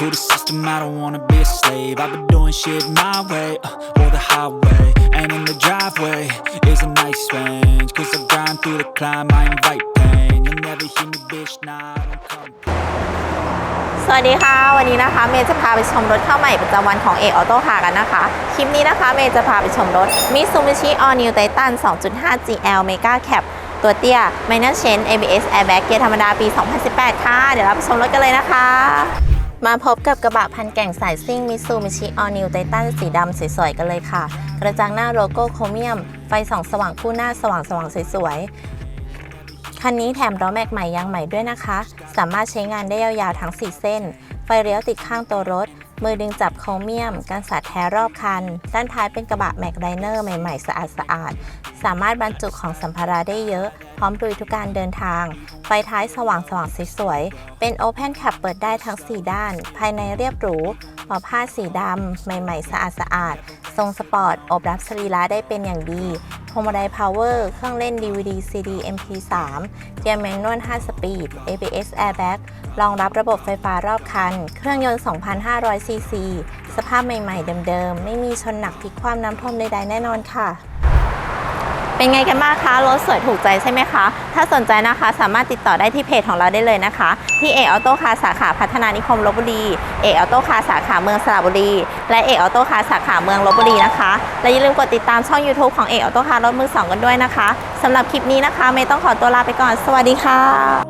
To the system, I don't wanna be a slave. I've been doing shit my way, uh, or the highway. And in the driveway is a nice range. Cause I grind through the climb, I invite pain. You'll never hear me, bitch, nah, I don't come. สวัสดีค่ะ วันนี้นะคะเมย์จะพาไปชมรถเข้าใหม่ประจำวันของเอกออโต้คากันนะคะ คลิปนี้นะคะเมย์จะพาไปชมรถ Mitsubishi All New Titan 2.5 GL Mega Cap ตัวเตี้ย Minor Chain ABS Airbag เกียร์ธรรมดาปี 2018 ค่ะ เดี๋ยวเราไปชมรถกันเลยนะคะ มาพบกับกระบะพันแก่งสายซิ่งมิซูมิชิออนิวไททันสีดำสวยๆกันเลยค่ะ กระจังหน้าโลโก้โครเมียม ไฟส่องสว่างคู่หน้าสว่างๆสวยๆ คันนี้แถมล้อแม็กใหม่ยางใหม่ด้วยนะคะ สามารถใช้งานได้ยาวๆทั้ง 4 เส้น ไฟเลี้ยวติดข้างตัวรถ มือดึงจับโครเมียมกันสาดแท้รอบคัน ด้านท้ายเป็นกระบะแม็กไดเนอร์ใหม่ๆ สะอาดๆสามารถบรรจุของสัมภาระได้เยอะ พร้อมลุยทุกการเดินทาง ไฟท้ายสว่างๆสวยๆ เป็น Open Cap เปิดได้ทั้ง 4 ด้าน ภายในเรียบหรูหมอผ้าสีดำใหม่ๆ สะอาดๆทรงสปอร์ต อบรับสรีระได้เป็นอย่างดี พวงมาลัย Power เครื่องเล่น DVD CD MP3 เกียร์แมนนวล5สปีด ABS Airbag รองรับระบบไฟฟ้ารอบคัน เครื่องยนต์ 2,500ซีซีสภาพใหม่ๆเดิมๆ ไม่มีชนหนักพลิกคว่ำน้ำท่วมใดๆแน่นอนค่ะ เป็นไงกันบ้างคะรถสวยถูกใจใช่ไหมคะ ถ้าสนใจนะคะสามารถติดต่อได้ที่เพจของเราได้เลยนะคะ ที่เอออโต้คาสาขาพัฒนานิคมลบบุรีเอออโต้คาสาขาเมืองสระบุรี และเอออโต้คาสาขาเมืองลบบุรีนะคะ และอย่าลืมกดติดตามช่อง YouTube ของเอออโต้คารถมือสองกันด้วยนะคะสำหรับคลิปนี้นะคะเมย์ต้องขอตัวลาไปก่อน สวัสดีค่ะ